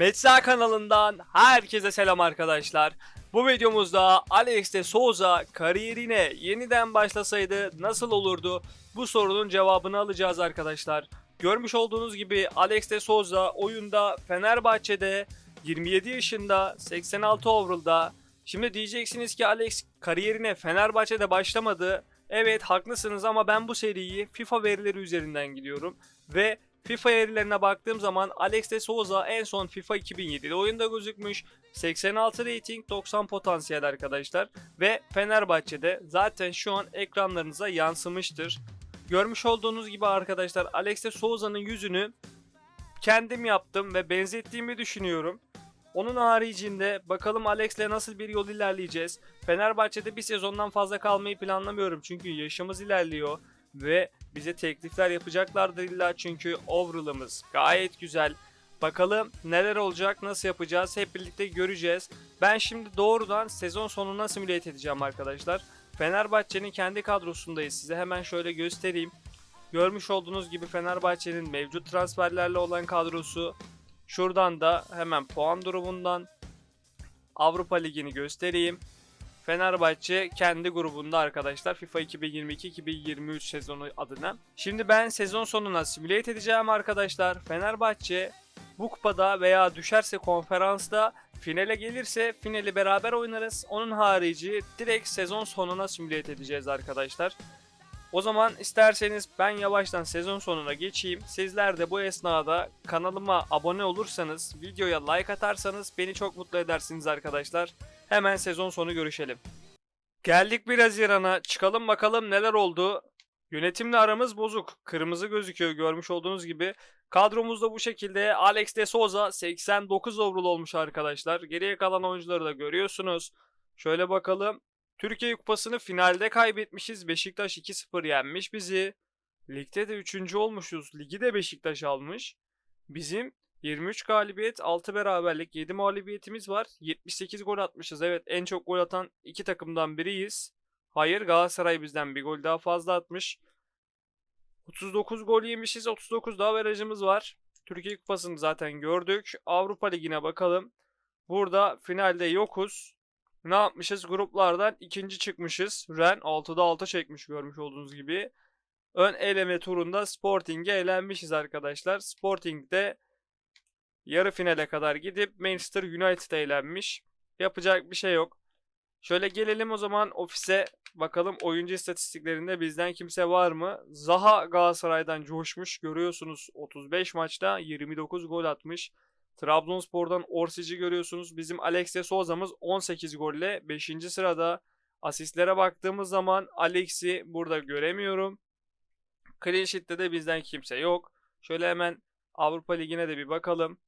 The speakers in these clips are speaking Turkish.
Metza kanalından herkese selam arkadaşlar. Bu videomuzda Alex de Souza kariyerine yeniden başlasaydı nasıl olurdu? Bu sorunun cevabını alacağız arkadaşlar. Görmüş olduğunuz gibi Alex de Souza oyunda Fenerbahçe'de 27 yaşında 86 overall'da. Şimdi diyeceksiniz ki Alex kariyerine Fenerbahçe'de başlamadı. Evet haklısınız ama ben bu seriyi FIFA verileri üzerinden gidiyorum. Ve FIFA verilerine baktığım zaman Alex de Souza en son FIFA 2007'de oyunda gözükmüş. 86 rating, 90 potansiyel arkadaşlar. Ve Fenerbahçe'de zaten şu an ekranlarınıza yansımıştır. Görmüş olduğunuz gibi arkadaşlar Alex de Souza'nın yüzünü kendim yaptım ve benzettiğimi düşünüyorum. Onun haricinde bakalım Alex'le nasıl bir yol ilerleyeceğiz. Fenerbahçe'de bir sezondan fazla kalmayı planlamıyorum çünkü yaşımız ilerliyor ve bize teklifler yapacaklardır illa çünkü overall'ımız gayet güzel. Bakalım neler olacak, nasıl yapacağız hep birlikte göreceğiz. Ben şimdi doğrudan sezon sonuna simüle edeceğim arkadaşlar. Fenerbahçe'nin kendi kadrosundayız. Size hemen şöyle göstereyim. Görmüş olduğunuz gibi Fenerbahçe'nin mevcut transferlerle olan kadrosu. Şuradan da hemen puan durumundan Avrupa Ligi'ni göstereyim. Fenerbahçe kendi grubunda arkadaşlar FIFA 2022-2023 sezonu adına. Şimdi ben sezon sonuna simülate edeceğim arkadaşlar. Fenerbahçe bu kupada veya düşerse konferansta finale gelirse finali beraber oynarız. Onun harici direkt sezon sonuna simülate edeceğiz arkadaşlar. O zaman isterseniz ben yavaştan sezon sonuna geçeyim. Sizler de bu esnada kanalıma abone olursanız, videoya like atarsanız beni çok mutlu edersiniz arkadaşlar. Hemen sezon sonu görüşelim. Geldik bir Haziran'a. Çıkalım bakalım neler oldu. Yönetimle aramız bozuk. Kırmızı gözüküyor görmüş olduğunuz gibi. Kadromuzda bu şekilde Alex de Souza 89 overall olmuş arkadaşlar. Geriye kalan oyuncuları da görüyorsunuz. Şöyle bakalım. Türkiye Kupası'nı finalde kaybetmişiz. Beşiktaş 2-0 yenmiş bizi. Ligde de 3. olmuşuz. Ligi de Beşiktaş almış. Bizim 23 galibiyet, 6 beraberlik, 7 mağlubiyetimiz var. 78 gol atmışız. Evet en çok gol atan iki takımdan biriyiz. Hayır Galatasaray bizden bir gol daha fazla atmış. 39 gol yemişiz. 39 daha verajımız var. Türkiye Kupası'nı zaten gördük. Avrupa Ligi'ne bakalım. Burada finalde yokuz. Ne yapmışız? Gruplardan ikinci çıkmışız. Ren 6'da 6 çekmiş görmüş olduğunuz gibi. Ön eleme turunda Sporting'e elenmişiz arkadaşlar. Sporting'de yarı finale kadar gidip Manchester United'a elenmiş. Yapacak bir şey yok. Şöyle gelelim o zaman ofise bakalım oyuncu istatistiklerinde bizden kimse var mı? Zaha Galatasaray'dan coşmuş görüyorsunuz 35 maçta 29 gol atmış. Trabzonspor'dan Orsic'i görüyorsunuz. Bizim Alex de Souza'mız 18 golle 5. sırada. Asistlere baktığımız zaman Alex'i burada göremiyorum. Clean de bizden kimse yok. Şöyle hemen Avrupa Ligi'ne de bir bakalım.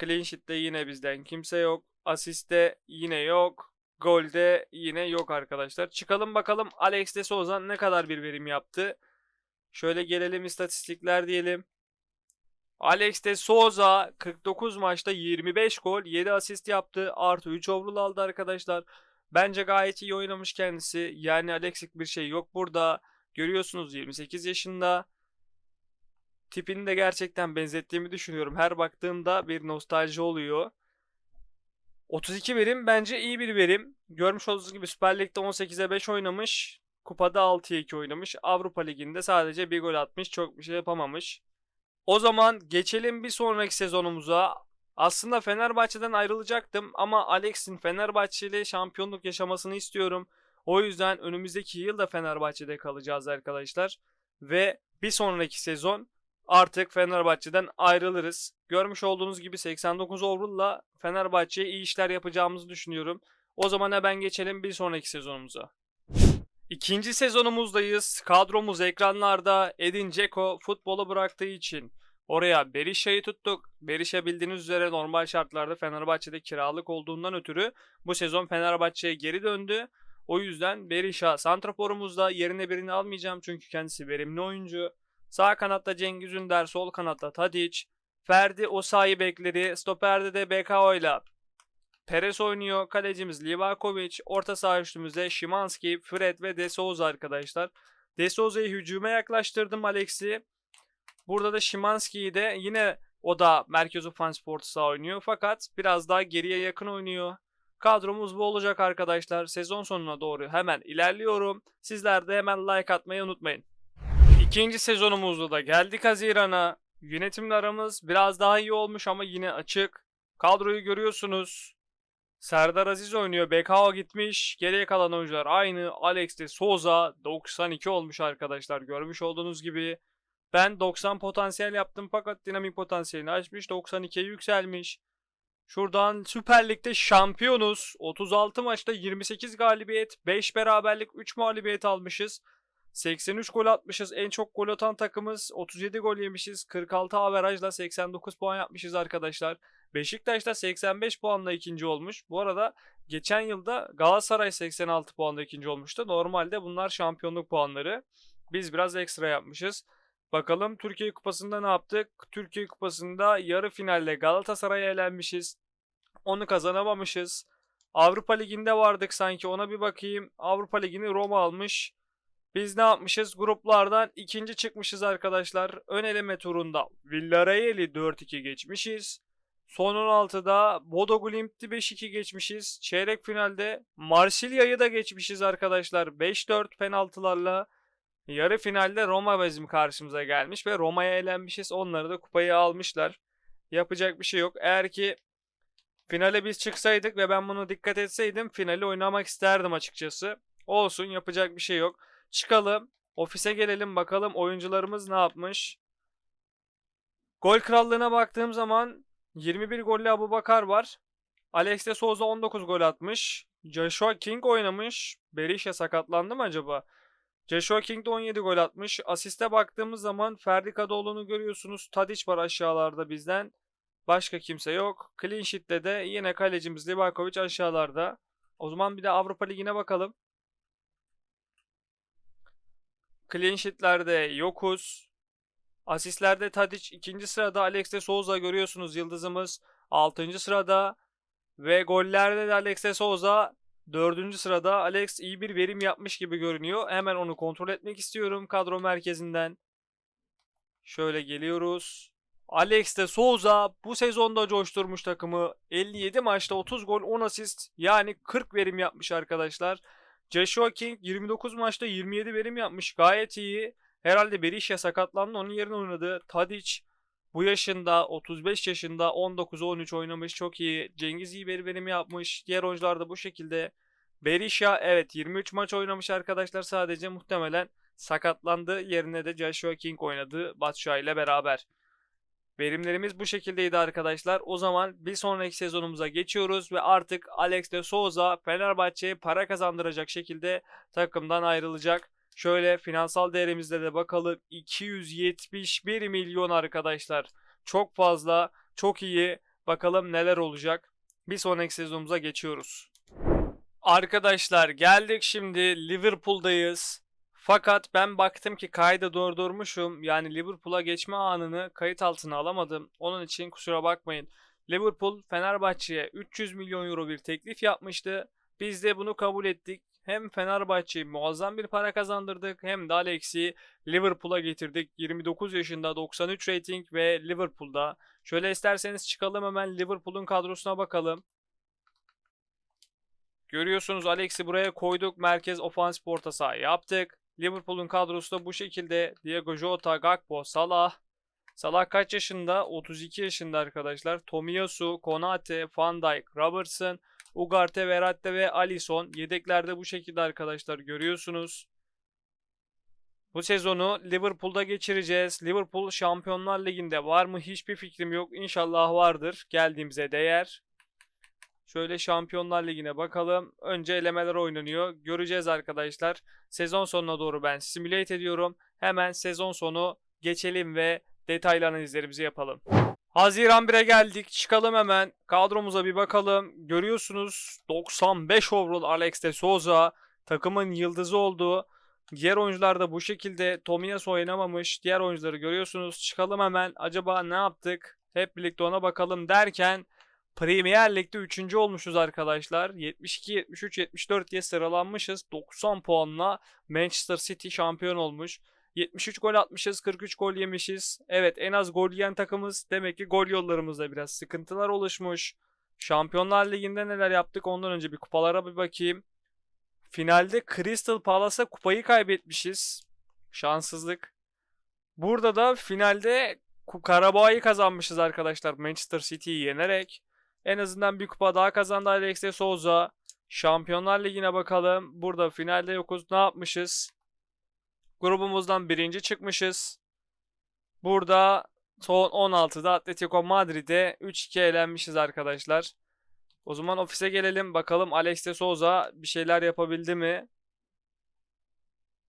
Clean Sheet'te yine bizden kimse yok. Asiste yine yok. Golde yine yok arkadaşlar. Çıkalım bakalım Alex de Souza ne kadar bir verim yaptı. Şöyle gelelim istatistikler diyelim. Alex de Souza 49 maçta 25 gol 7 asist yaptı. Artı 3 overall aldı arkadaşlar. Bence gayet iyi oynamış kendisi. Yani Alex'lik bir şey yok burada. Görüyorsunuz 28 yaşında. Tipini de gerçekten benzettiğimi düşünüyorum. Her baktığımda bir nostalji oluyor. 32 verim bence iyi bir verim. Görmüş olduğunuz gibi Süper Lig'de 18'e 5 oynamış. Kupada 6'ya 2 oynamış. Avrupa Ligi'nde sadece bir gol atmış. Çok bir şey yapamamış. O zaman geçelim bir sonraki sezonumuza. Aslında Fenerbahçe'den ayrılacaktım ama Alex'in Fenerbahçe ile şampiyonluk yaşamasını istiyorum. O yüzden önümüzdeki yıl da Fenerbahçe'de kalacağız arkadaşlar. Ve bir sonraki sezon artık Fenerbahçe'den ayrılırız. Görmüş olduğunuz gibi 89 overall'la Fenerbahçe'ye iyi işler yapacağımızı düşünüyorum. O zaman hemen geçelim bir sonraki sezonumuza. İkinci sezonumuzdayız. Kadromuz ekranlarda. Edin Dzeko futbolu bıraktığı için oraya Berisha'yı tuttuk. Berisha bildiğiniz üzere normal şartlarda Fenerbahçe'de kiralık olduğundan ötürü bu sezon Fenerbahçe'ye geri döndü. O yüzden Berisha santraforumuzda yerine birini almayacağım çünkü kendisi verimli oyuncu. Sağ kanatta Cengiz Ünder, sol kanatta Tadic, Ferdi Osayi bekleri, stoperde de BKO ile Perez oynuyor. Kalecimiz Livakovic. Orta saha üçlümüzde Şimanski, Fred ve De Souza arkadaşlar. De Souza'yı hücuma yaklaştırdım Alex'i. Burada da Şimanski'yi de yine O da merkez ofans saha oynuyor fakat biraz daha geriye yakın oynuyor. Kadromuz bu olacak arkadaşlar. Sezon sonuna doğru hemen ilerliyorum. Sizler de hemen like atmayı unutmayın. İkinci sezonumuzda da geldik Haziran'a. Yönetimle aramız biraz daha iyi olmuş ama yine açık. Kadroyu görüyorsunuz. Serdar Aziz oynuyor. BKO gitmiş. Geriye kalan oyuncular aynı. Alex de Souza 92 olmuş arkadaşlar. Görmüş olduğunuz gibi. Ben 90 potansiyel yaptım fakat dinamik potansiyelini açmış. 92'ye yükselmiş. Şuradan Süper Lig'de şampiyonuz. 36 maçta 28 galibiyet, 5 beraberlik, 3 mağlubiyet almışız. 83 gol atmışız. En çok gol atan takımız. 37 gol yemişiz. 46 averajla 89 puan yapmışız arkadaşlar. Beşiktaş da 85 puanla ikinci olmuş. Bu arada geçen yılda Galatasaray 86 puanla ikinci olmuştu. Normalde bunlar şampiyonluk puanları. Biz biraz ekstra yapmışız. Bakalım Türkiye Kupası'nda ne yaptık? Türkiye Kupası'nda yarı finalde Galatasaray'a elenmişiz. Onu kazanamamışız. Avrupa Ligi'nde vardık sanki ona bir bakayım. Avrupa Ligi'ni Roma almış. Biz ne yapmışız? Gruplardan ikinci çıkmışız arkadaşlar. Ön eleme turunda Villarreal'i 4-2 geçmişiz. Son 16'da Bodo Glimt'i 5-2 geçmişiz. Çeyrek finalde Marsilya'yı da geçmişiz arkadaşlar. 5-4 penaltılarla. Yarı finalde Roma bizim karşımıza gelmiş ve Roma'ya elenmişiz. Onları da kupayı almışlar. Yapacak bir şey yok. Eğer ki finale biz çıksaydık ve ben bunu dikkat etseydim finali oynamak isterdim açıkçası. Olsun yapacak bir şey yok. Çıkalım. Ofise gelelim bakalım oyuncularımız ne yapmış. Gol krallığına baktığım zaman 21 gollü Abu Bakar var. Alex de Souza 19 gol atmış. Joshua King oynamış. Berisha sakatlandı mı acaba? Joshua King de 17 gol atmış. Asiste baktığımız zaman Ferdi Kadıoğlu'nu görüyorsunuz. Tadic var aşağılarda bizden. Başka kimse yok. Clean Sheet'te de yine kalecimiz Livakovic aşağılarda. O zaman bir de Avrupa Ligi'ne bakalım. Clean Sheet'lerde yokuz. Asistlerde Tadic ikinci sırada Alex de Souza görüyorsunuz yıldızımız. 6. sırada ve gollerde de Alex de Souza 4. sırada. Alex iyi bir verim yapmış gibi görünüyor. Hemen onu kontrol etmek istiyorum kadro merkezinden. Şöyle geliyoruz. Alex de Souza bu sezonda coşturmuş takımı. 57 maçta 30 gol 10 asist yani 40 verim yapmış arkadaşlar. Joshua King 29 maçta 27 verim yapmış. Gayet iyi. Herhalde Berisha sakatlandı. Onun yerine oynadı. Tadic bu yaşında 35 yaşında 19-13 oynamış. Çok iyi. Cengiz iyi bir verim yapmış. Diğer oyuncular da bu şekilde. Berisha evet 23 maç oynamış arkadaşlar sadece muhtemelen sakatlandı. Yerine de Joshua King oynadı Batshuayi ile beraber. Verimlerimiz bu şekildeydi arkadaşlar. O zaman bir sonraki sezonumuza geçiyoruz ve artık Alex de Souza Fenerbahçe'ye para kazandıracak şekilde takımdan ayrılacak. Şöyle finansal değerimizde de bakalım 271 milyon arkadaşlar. Çok fazla, çok iyi. Bakalım neler olacak. Bir sonraki sezonumuza geçiyoruz. Arkadaşlar geldik şimdi Liverpool'dayız. Fakat ben baktım ki kaydı durdurmuşum. Yani Liverpool'a geçme anını kayıt altına alamadım. Onun için kusura bakmayın. Liverpool Fenerbahçe'ye 300 milyon euro bir teklif yapmıştı. Biz de bunu kabul ettik. Hem Fenerbahçe'ye muazzam bir para kazandırdık hem de Alex'i Liverpool'a getirdik. 29 yaşında 93 rating ve Liverpool'da. Şöyle isterseniz çıkalım hemen Liverpool'un kadrosuna bakalım. Görüyorsunuz Alex'i buraya koyduk. Merkez ofans orta saha yaptık. Liverpool'un kadrosu da bu şekilde. Diego Jota, Gakpo, Salah. Salah kaç yaşında? 32 yaşında arkadaşlar. Tomiyasu, Konate, Van Dijk, Robertson, Ugarte, Verratti ve Alisson. Yedeklerde bu şekilde arkadaşlar görüyorsunuz. Bu sezonu Liverpool'da geçireceğiz. Liverpool Şampiyonlar Ligi'nde var mı hiçbir fikrim yok. İnşallah vardır. Geldiğimize değer. Şöyle Şampiyonlar Ligi'ne bakalım. Önce elemeler oynanıyor. Göreceğiz arkadaşlar. Sezon sonuna doğru ben simülate ediyorum. Hemen sezon sonu geçelim ve detaylı analizlerimizi yapalım. Haziran 1'e geldik. Çıkalım hemen. Kadromuza bir bakalım. Görüyorsunuz 95 overall Alex de Souza takımın yıldızı oldu. Diğer oyuncular da bu şekilde. Tomiyasu oynamamış. Diğer oyuncuları görüyorsunuz. Çıkalım hemen. Acaba ne yaptık? Hep birlikte ona bakalım derken Premier Lig'de 3. olmuşuz arkadaşlar. 72, 73, 74 diye sıralanmışız. 90 puanla Manchester City şampiyon olmuş. 73 gol atmışız, 43 gol yemişiz. Evet en az gol yiyen takımız. Demek ki gol yollarımızda biraz sıkıntılar oluşmuş. Şampiyonlar Ligi'nde neler yaptık ondan önce bir kupalara bir bakayım. Finalde Crystal Palace'a kupayı kaybetmişiz. Şanssızlık. Burada da finalde Karabağ'ı kazanmışız arkadaşlar Manchester City'yi yenerek. En azından bir kupa daha kazandı Alex de Souza. Şampiyonlar Ligi'ne bakalım. Burada finalde yokuz. Ne yapmışız? Grubumuzdan birinci çıkmışız. Burada son 16'da Atletico Madrid'e 3-2 elenmişiz arkadaşlar. O zaman ofise gelelim. Bakalım Alex de Souza bir şeyler yapabildi mi?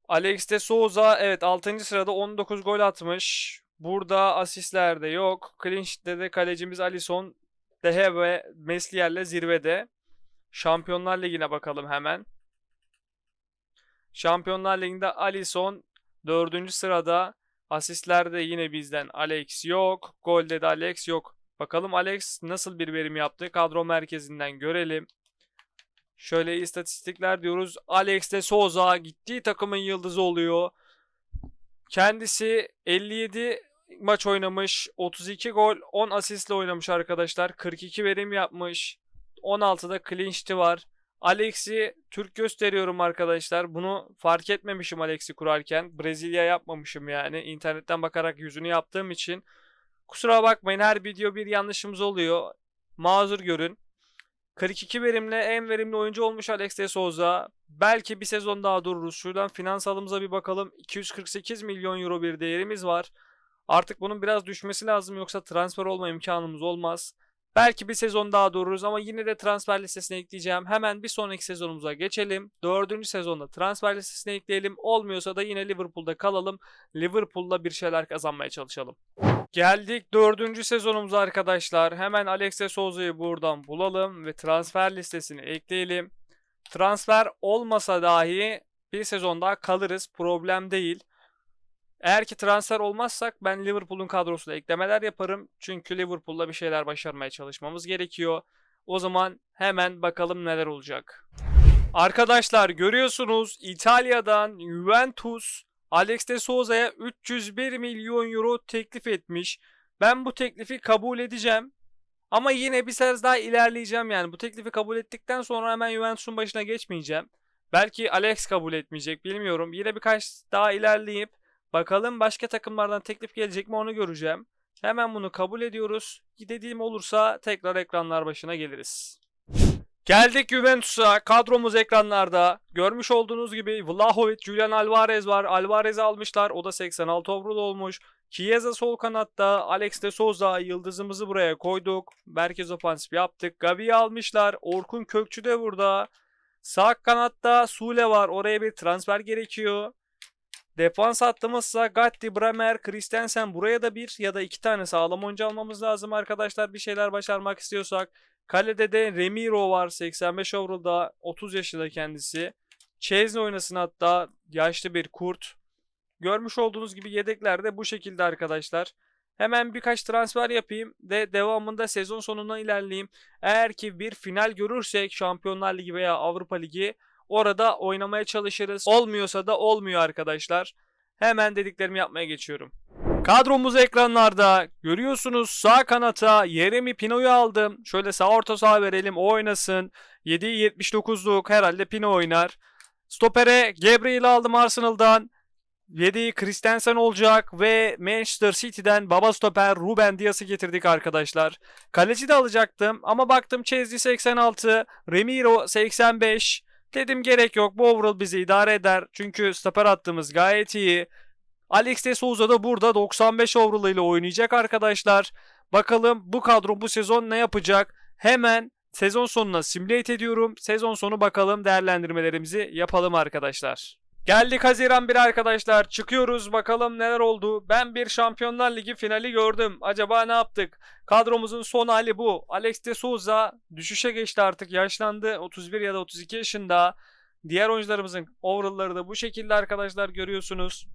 Alex de Souza evet 6. sırada 19 gol atmış. Burada asistlerde yok. Clean sheet'te de kalecimiz Alisson, Dehe ve Meslier'le zirvede. Şampiyonlar Ligi'ne bakalım hemen. Şampiyonlar Ligi'nde Alisson 4. sırada. Asistlerde yine bizden Alex yok. Golde de Alex yok. Bakalım Alex nasıl bir verim yaptı? Kadro merkezinden görelim. Şöyle istatistikler diyoruz. Alex de Souza gittiği takımın yıldızı oluyor. Kendisi 57 maç oynamış. 32 gol, 10 asistle oynamış arkadaşlar. 42 verim yapmış. 16'da clean sheet'i var. Alex'i Türk gösteriyorum arkadaşlar. Bunu fark etmemişim Alex'i kurarken. Brezilya yapmamışım yani. İnternetten bakarak yüzünü yaptığım için. Kusura bakmayın her video bir yanlışımız oluyor. Mazur görün. 42 verimle en verimli oyuncu olmuş Alex de Souza. Belki bir sezon daha dururuz. Şuradan finansalımıza bir bakalım. 248 milyon euro bir değerimiz var. Artık bunun biraz düşmesi lazım yoksa transfer olma imkanımız olmaz. Belki bir sezon daha dururuz ama yine de transfer listesine ekleyeceğim. Hemen bir sonraki sezonumuza geçelim. Dördüncü sezonda transfer listesine ekleyelim. Olmuyorsa da yine Liverpool'da kalalım. Liverpool'la bir şeyler kazanmaya çalışalım. Geldik dördüncü sezonumuza arkadaşlar. Hemen Alex de Souza'yı buradan bulalım ve transfer listesine ekleyelim. Transfer olmasa dahi bir sezon daha kalırız. Problem değil. Eğer ki transfer olmazsak ben Liverpool'un kadrosuna eklemeler yaparım. Çünkü Liverpool'la bir şeyler başarmaya çalışmamız gerekiyor. O zaman hemen bakalım neler olacak. Arkadaşlar görüyorsunuz İtalya'dan Juventus Alex de Souza'ya 301 milyon euro teklif etmiş. Ben bu teklifi kabul edeceğim. Ama yine bir kez daha ilerleyeceğim yani. Bu teklifi kabul ettikten sonra hemen Juventus'un başına geçmeyeceğim. Belki Alex kabul etmeyecek bilmiyorum. Yine birkaç daha ilerleyip bakalım başka takımlardan teklif gelecek mi onu göreceğim. Hemen bunu kabul ediyoruz. Dediğim olursa tekrar ekranlar başına geliriz. Geldik Juventus'a. Kadromuz ekranlarda. Görmüş olduğunuz gibi Vlahovic, Julian Alvarez var. Alvarez'i almışlar. O da 86 overall olmuş. Chiesa sol kanatta. Alex de Souza yıldızımızı buraya koyduk. Merkez ofansif yaptık. Gavi'yi almışlar. Orkun Kökçü de burada. Sağ kanatta Sule var. Oraya bir transfer gerekiyor. Defans hattımızsa Gatti, Bremer, Christensen buraya da bir ya da iki tane sağlam oyuncu almamız lazım arkadaşlar bir şeyler başarmak istiyorsak. Kalede de Remiro var 85 overall'da 30 yaşında kendisi. Chesney oynasın hatta yaşlı bir kurt. Görmüş olduğunuz gibi yedekler de bu şekilde arkadaşlar. Hemen birkaç transfer yapayım ve devamında sezon sonuna ilerleyeyim. Eğer ki bir final görürsek Şampiyonlar Ligi veya Avrupa Ligi orada oynamaya çalışırız. Olmuyorsa da olmuyor arkadaşlar. Hemen dediklerimi yapmaya geçiyorum. Kadromuz ekranlarda. Görüyorsunuz sağ kanata Yeremi Pino'yu aldım. Şöyle sağ orta saha verelim o oynasın. 7'yi 79'luk herhalde Pino oynar. Stopere Gabriel'i aldım Arsenal'dan. 7'yi Christensen olacak ve Manchester City'den baba stoper Ruben Dias'ı getirdik arkadaşlar. Kaleci de alacaktım ama baktım Chesney 86, Remiro 85. Dedim gerek yok bu overall bizi idare eder. Çünkü stoper attığımız gayet iyi. Alex de Souza da burada 95 overall ile oynayacak arkadaşlar. Bakalım bu kadro bu sezon ne yapacak? Hemen sezon sonuna simulate ediyorum. Sezon sonu bakalım değerlendirmelerimizi yapalım arkadaşlar. Geldik Haziran 1 arkadaşlar. Çıkıyoruz bakalım neler oldu. Ben bir Şampiyonlar Ligi finali gördüm. Acaba ne yaptık? Kadromuzun son hali bu. Alex de Souza düşüşe geçti artık. Yaşlandı. 31 ya da 32 yaşında. Diğer oyuncularımızın overall'ları da bu şekilde arkadaşlar görüyorsunuz.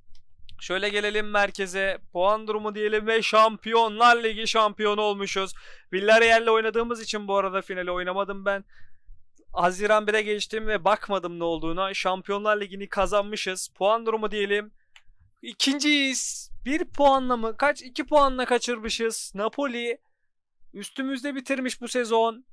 Şöyle gelelim merkeze. Puan durumu diyelim ve Şampiyonlar Ligi şampiyonu olmuşuz. Villarreal'le oynadığımız için bu arada finali oynamadım ben. Haziran 1'e geçtim ve bakmadım ne olduğuna. Şampiyonlar Ligi'ni kazanmışız. Puan durumu diyelim. İkinciyiz. Bir puanla mı? Kaç? iki puanla kaçırmışız. Napoli üstümüzde bitirmiş bu sezon.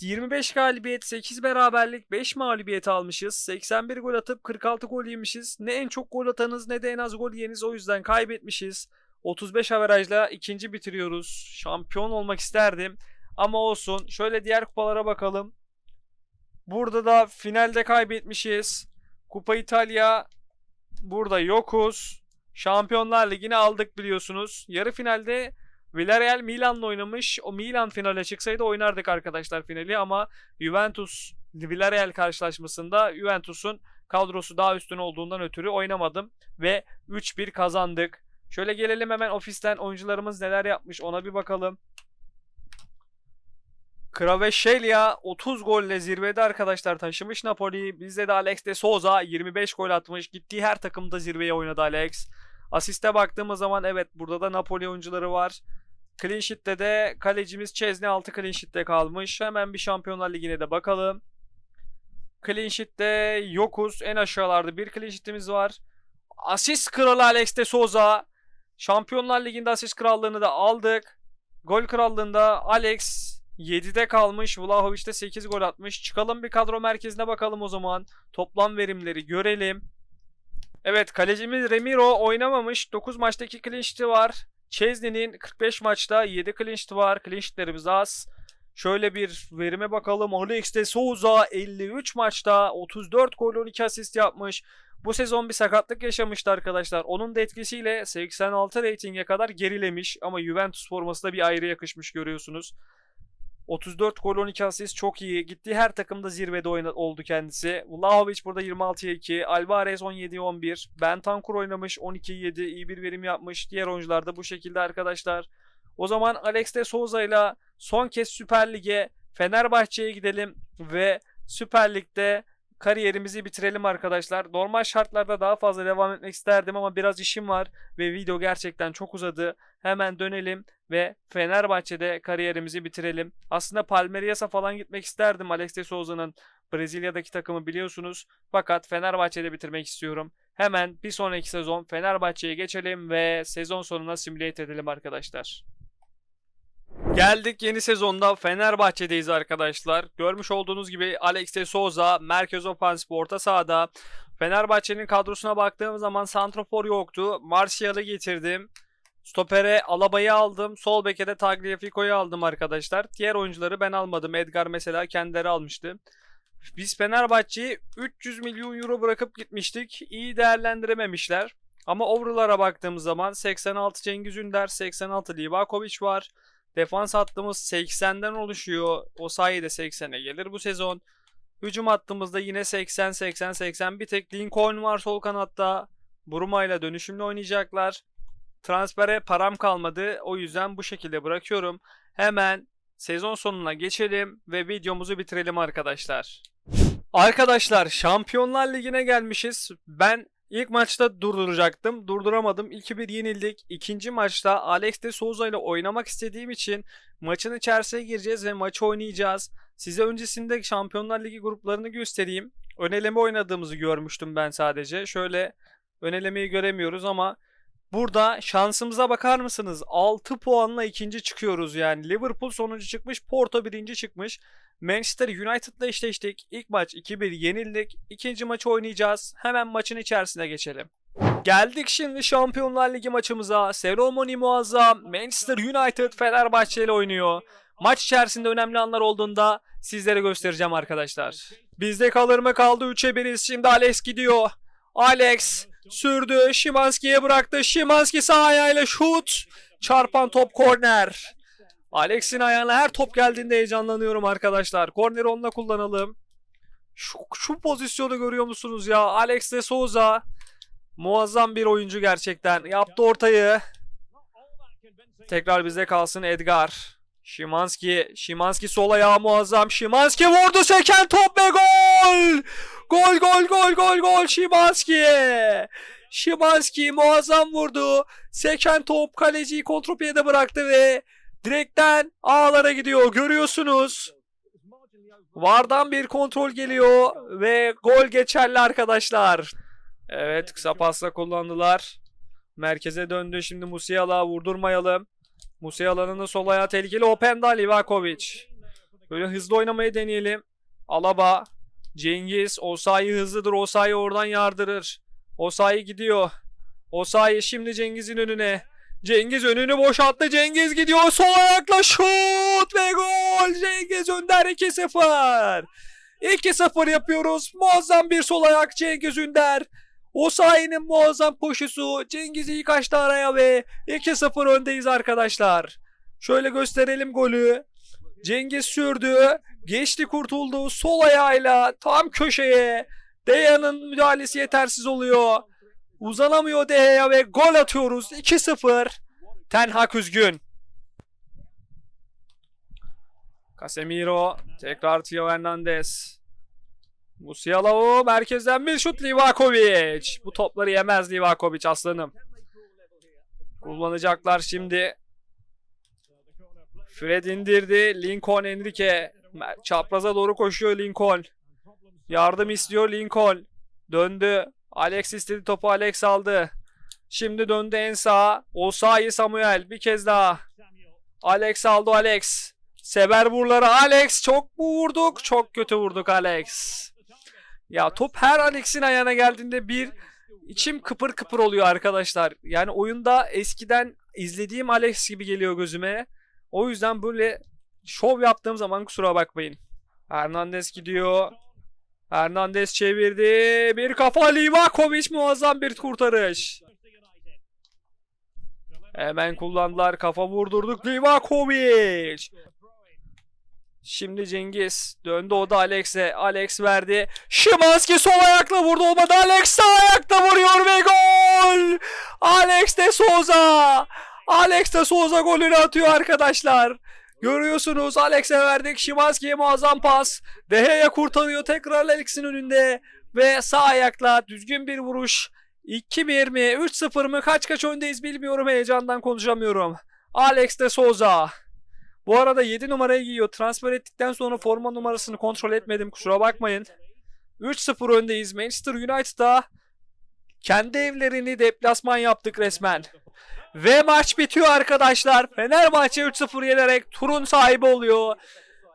25 galibiyet, 8 beraberlik, 5 mağlubiyet almışız. 81 gol atıp 46 gol yemişiz. Ne en çok gol atanız ne de en az gol yeniz o yüzden kaybetmişiz. 35 averajla ikinci bitiriyoruz. Şampiyon olmak isterdim. Ama olsun. Şöyle diğer kupalara bakalım. Burada da finalde kaybetmişiz. Kupa İtalya burada yokuz. Şampiyonlar Ligi'ni aldık biliyorsunuz. Yarı finalde Villarreal Milan'la oynamış. O Milan finale çıksaydı oynardık arkadaşlar finali ama Juventus Villarreal karşılaşmasında Juventus'un kadrosu daha üstün olduğundan ötürü oynamadım ve 3-1 kazandık. Şöyle gelelim hemen ofisten oyuncularımız neler yapmış ona bir bakalım. Kvaratskhelia 30 golle zirvede arkadaşlar taşımış Napoli. Bizde de Alex de Souza 25 gol atmış. Gittiği her takımda zirveye oynadı Alex. Asiste baktığımız zaman evet burada da Napoli oyuncuları var. Clean Sheet'te de kalecimiz Chesney 6 Clean Sheet'te kalmış. Hemen bir Şampiyonlar Ligi'ne de bakalım. Clean Sheet'te yokuz. En aşağılarda bir Clean Sheet'imiz var. Asist kralı Alex de Souza. Şampiyonlar Ligi'nde asist krallığını da aldık. Gol krallığında Alex 7'de kalmış. Vlahovic de 8 gol atmış. Çıkalım bir kadro merkezine bakalım o zaman. Toplam verimleri görelim. Evet kalecimiz Remiro oynamamış. 9 maçta 2 clean sheet'i var. Chesney'nin 45 maçta 7 clean sheet'i var. Clean sheet'lerimiz az. Şöyle bir verime bakalım. Alex de Souza 53 maçta 34 gol 12 asist yapmış. Bu sezon bir sakatlık yaşamıştı arkadaşlar. Onun da etkisiyle 86 reytinge kadar gerilemiş. Ama Juventus forması da bir ayrı yakışmış görüyorsunuz. 34 gol 12 asist çok iyi. Gittiği her takımda zirvede oyna- oldu kendisi. Vlahovic burada 26'ya 2. Alvarez 17'ye 11. Bentancur oynamış 12'ye 7. İyi bir verim yapmış. Diğer oyuncular da bu şekilde arkadaşlar. O zaman Alex de Souza ile son kez Süper Lig'e Fenerbahçe'ye gidelim ve Süper Lig'de kariyerimizi bitirelim arkadaşlar. Normal şartlarda daha fazla devam etmek isterdim ama biraz işim var ve video gerçekten çok uzadı. Hemen dönelim ve Fenerbahçe'de kariyerimizi bitirelim. Aslında Palmeiras'a falan gitmek isterdim Alex de Souza'nın Brezilya'daki takımı biliyorsunuz. Fakat Fenerbahçe'de bitirmek istiyorum. Hemen bir sonraki sezon Fenerbahçe'ye geçelim ve sezon sonuna simülate edelim arkadaşlar. Geldik yeni sezonda Fenerbahçe'deyiz arkadaşlar. Görmüş olduğunuz gibi Alex de Souza merkez ofansif orta sahada. Fenerbahçe'nin kadrosuna baktığım zaman santrofor yoktu. Martial'ı getirdim. Stopere Alaba'yı aldım. Sol beke de Tagliafico'yu aldım arkadaşlar. Diğer oyuncuları ben almadım. Edgar mesela kendileri almıştı. Biz Fenerbahçe'yi 300 milyon euro bırakıp gitmiştik. İyi değerlendirememişler. Ama overall'lara baktığımız zaman 86 Cengiz Ünder, 86 Livakovic var. Defans hattımız 80'den oluşuyor. O sayede 80'e gelir bu sezon. Hücum hattımızda yine 80 80 80 bir tek Lincoln var sol kanatta. Buruma ile dönüşümlü oynayacaklar. Transfere param kalmadı. O yüzden bu şekilde bırakıyorum. Hemen sezon sonuna geçelim ve videomuzu bitirelim arkadaşlar. Arkadaşlar Şampiyonlar Ligi'ne gelmişiz. Ben ilk maçta durduracaktım. Durduramadım. 2-1 yenildik. İkinci maçta Alex de Souza ile oynamak istediğim için maçın içerisine gireceğiz ve maçı oynayacağız. Size öncesinde Şampiyonlar Ligi gruplarını göstereyim. Öneleme oynadığımızı görmüştüm ben sadece. Şöyle önelemeyi göremiyoruz ama Burada şansımıza bakar mısınız? 6 puanla ikinci çıkıyoruz yani. Liverpool sonuncu çıkmış, Porto birinci çıkmış. Manchester United'la eşleştik. İlk maç 2-1 yenildik. İkinci maçı oynayacağız. Hemen maçın içerisine geçelim. Geldik şimdi Şampiyonlar Ligi maçımıza. Seremoni muazzam. Manchester United Fenerbahçe ile oynuyor. Maç içerisinde önemli anlar olduğunda sizlere göstereceğim arkadaşlar. Bizde kalır mı kaldı 3'e 1'iz. Şimdi Alex gidiyor. Alex sürdü. Şimanski'ye bıraktı. Şimanski sağ ayağıyla şut. Çarpan top korner. Alex'in ayağına her top geldiğinde heyecanlanıyorum arkadaşlar. Korneri onunla kullanalım. Şu, şu pozisyonu görüyor musunuz ya? Alex de Souza. Muazzam bir oyuncu gerçekten. Yaptı ortayı. Tekrar bizde kalsın Edgar. Şimanski. Şimanski sol ayağı muazzam. Şimanski vurdu seken top ve gol. Gol gol gol gol gol Şimanski. Şimanski muazzam vurdu. Seken top kaleciyi kontrpiyede bıraktı ve direkten ağlara gidiyor. Görüyorsunuz. Vardan bir kontrol geliyor ve gol geçerli arkadaşlar. Evet kısa pasla kullandılar. Merkeze döndü. Şimdi Musiala vurdurmayalım. Musiala'nın da sol ayağı tehlikeli. Openda Livakovic. Böyle hızlı oynamayı deneyelim. Alaba. Cengiz. Osayi hızlıdır. Osayi oradan yardırır. Osayi gidiyor. Osayi şimdi Cengiz'in önüne. Cengiz önünü boşalttı. Cengiz gidiyor. Sol ayakla şut ve gol. Cengiz Ünder 2-0. 2-0 yapıyoruz. Muazzam bir sol ayak Cengiz Ünder. Osayi'nin muazzam koşusu. Cengiz iyi kaçtı araya ve 2-0 öndeyiz arkadaşlar. Şöyle gösterelim golü. Cengiz sürdü. Geçti kurtuldu. Sol ayağıyla tam köşeye. Deya'nın müdahalesi yetersiz oluyor. Uzanamıyor Deya ve gol atıyoruz. 2-0. Ten Hag üzgün. Casemiro. Tekrar Theo Hernandez. Musiala o merkezden bir şut Livakovic. Bu topları yemez Livakovic aslanım. Kullanacaklar şimdi. Fred indirdi. Lincoln Enrique. Çapraza doğru koşuyor Lincoln. Yardım istiyor Lincoln. Döndü. Alex istedi topu Alex aldı. Şimdi döndü en sağa. Osayi Samuel bir kez daha. Alex aldı Alex. Sever buraları Alex. Çok mu vurduk? Çok kötü vurduk Alex. Ya top her Alex'in ayağına geldiğinde bir içim kıpır kıpır oluyor arkadaşlar. Yani oyunda eskiden izlediğim Alex gibi geliyor gözüme. O yüzden böyle şov yaptığım zaman kusura bakmayın. Hernandez gidiyor. Hernandez çevirdi. Bir kafa Livakovic muazzam bir kurtarış. Hemen kullandılar. Kafa vurdurduk. Livakovic. Şimdi Cengiz döndü o da Alex'e. Alex verdi. Şimanski sol ayakla vurdu olmadı. Alex sağ ayakla vuruyor ve gol. Alex de Souza. Alex de Souza golünü atıyor arkadaşlar. Görüyorsunuz Alex'e verdik. Şimanski'ye muazzam pas. Deheya kurtarıyor tekrar Alex'in önünde. Ve sağ ayakla düzgün bir vuruş. 2-1 mi 3-0 mı kaç kaç öndeyiz bilmiyorum heyecandan konuşamıyorum. Alex de Souza. Bu arada 7 numarayı giyiyor. Transfer ettikten sonra forma numarasını kontrol etmedim kusura bakmayın. 3-0 öndeyiz. Manchester United'a kendi evlerini deplasman yaptık resmen. Ve maç bitiyor arkadaşlar. Fenerbahçe 3-0 yenerek turun sahibi oluyor.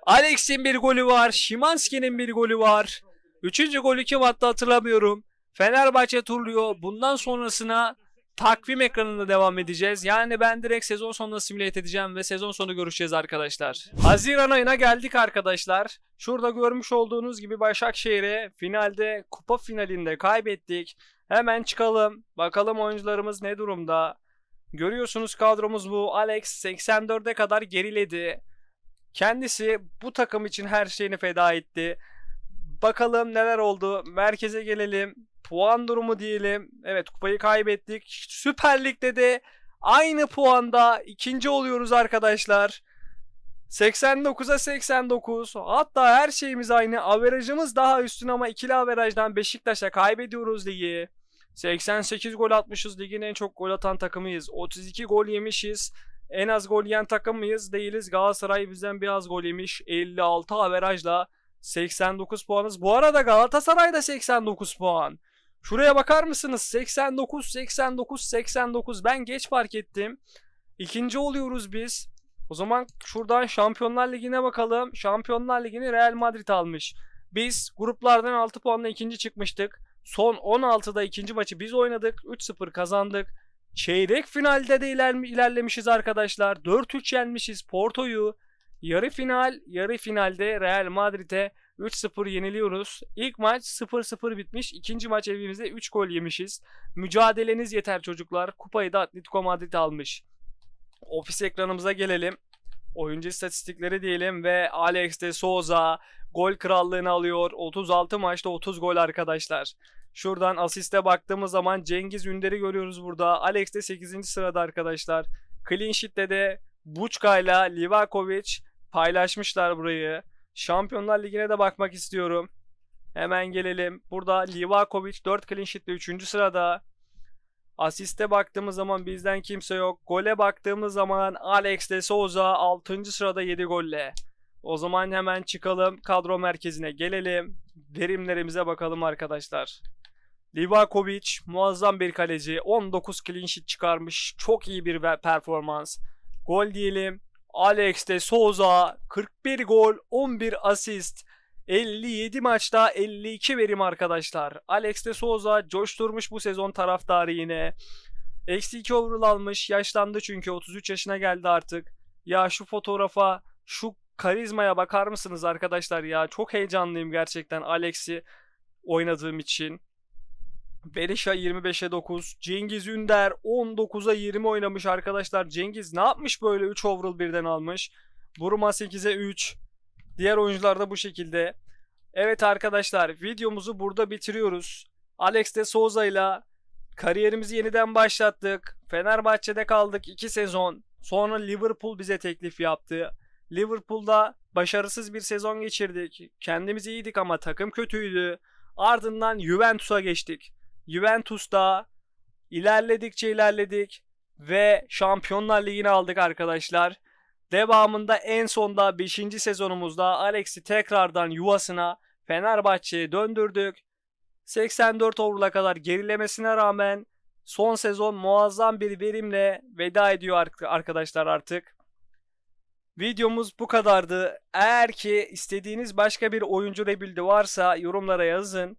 Alex'in bir golü var. Şimanski'nin bir golü var. Üçüncü golü kim attı hatırlamıyorum. Fenerbahçe turluyor. Bundan sonrasına takvim ekranında devam edeceğiz. Yani ben direkt sezon sonunda simüle edeceğim ve sezon sonu görüşeceğiz arkadaşlar. Haziran ayına geldik arkadaşlar. Şurada görmüş olduğunuz gibi Başakşehir'e finalde kupa finalinde kaybettik. Hemen çıkalım. Bakalım oyuncularımız ne durumda. Görüyorsunuz kadromuz bu. Alex 84'e kadar geriledi. Kendisi bu takım için her şeyini feda etti. Bakalım neler oldu. Merkeze gelelim. Puan durumu diyelim. Evet kupayı kaybettik. Süper Lig'de de aynı puanda ikinci oluyoruz arkadaşlar. 89'a 89. Hatta her şeyimiz aynı. Averajımız daha üstün ama ikili averajdan Beşiktaş'a kaybediyoruz ligi. 88 gol atmışız. Ligin en çok gol atan takımıyız. 32 gol yemişiz. En az gol yiyen takım mıyız? Değiliz. Galatasaray bizden biraz gol yemiş. 56 averajla 89 puanız. Bu arada Galatasaray da 89 puan. Şuraya bakar mısınız? 89, 89, 89. Ben geç fark ettim. İkinci oluyoruz biz. O zaman şuradan Şampiyonlar Ligi'ne bakalım. Şampiyonlar Ligi'ni Real Madrid almış. Biz gruplardan 6 puanla ikinci çıkmıştık. Son 16'da ikinci maçı biz oynadık. 3-0 kazandık. Çeyrek finalde de iler ilerlemişiz arkadaşlar. 4-3 yenmişiz Porto'yu. Yarı final, yarı finalde Real Madrid'e 3-0 yeniliyoruz. İlk maç 0-0 bitmiş. İkinci maç evimizde 3 gol yemişiz. Mücadeleniz yeter çocuklar. Kupayı da Atletico Madrid almış. Ofis ekranımıza gelelim. Oyuncu istatistikleri diyelim ve Alex de Souza gol krallığını alıyor. 36 maçta 30 gol arkadaşlar. Şuradan asiste baktığımız zaman Cengiz Ünder'i görüyoruz burada. Alex de 8. sırada arkadaşlar. Clean Sheet'te de Buçka ile Livakovic paylaşmışlar burayı. Şampiyonlar Ligi'ne de bakmak istiyorum. Hemen gelelim. Burada Livakovic 4 clean sheet'le 3. sırada. Asiste baktığımız zaman bizden kimse yok. Gole baktığımız zaman Alex de Souza 6. sırada 7 golle. O zaman hemen çıkalım kadro merkezine gelelim. Verimlerimize bakalım arkadaşlar. Livakovic muazzam bir kaleci. 19 clean sheet çıkarmış. Çok iyi bir performans. Gol diyelim. Alex de Souza 41 gol, 11 asist. 57 maçta 52 verim arkadaşlar. Alex de Souza coşturmuş bu sezon taraftarı yine. Eksi 2 overall almış. Yaşlandı çünkü 33 yaşına geldi artık. Ya şu fotoğrafa, şu karizmaya bakar mısınız arkadaşlar ya? Çok heyecanlıyım gerçekten Alex'i oynadığım için. Berisha 25'e 9. Cengiz Ünder 19'a 20 oynamış arkadaşlar. Cengiz ne yapmış böyle 3 overall birden almış. Buruma 8'e 3. Diğer oyuncular da bu şekilde. Evet arkadaşlar videomuzu burada bitiriyoruz. Alex de Souza ile kariyerimizi yeniden başlattık. Fenerbahçe'de kaldık 2 sezon. Sonra Liverpool bize teklif yaptı. Liverpool'da başarısız bir sezon geçirdik. Kendimiz iyiydik ama takım kötüydü. Ardından Juventus'a geçtik. Juventus'ta ilerledikçe ilerledik ve Şampiyonlar Ligi'ni aldık arkadaşlar. Devamında en sonda 5. sezonumuzda Alex'i tekrardan yuvasına Fenerbahçe'ye döndürdük. 84 overall'a kadar gerilemesine rağmen son sezon muazzam bir verimle veda ediyor ar- arkadaşlar artık. Videomuz bu kadardı. Eğer ki istediğiniz başka bir oyuncu rebuild'i varsa yorumlara yazın.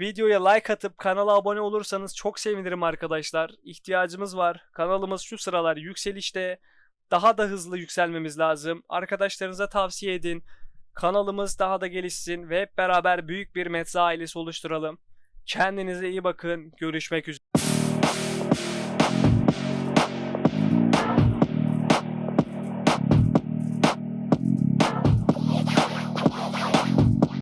Videoya like atıp kanala abone olursanız çok sevinirim arkadaşlar. İhtiyacımız var. Kanalımız şu sıralar yükselişte. Daha da hızlı yükselmemiz lazım. Arkadaşlarınıza tavsiye edin. Kanalımız daha da gelişsin ve hep beraber büyük bir Metza ailesi oluşturalım. Kendinize iyi bakın. Görüşmek üzere.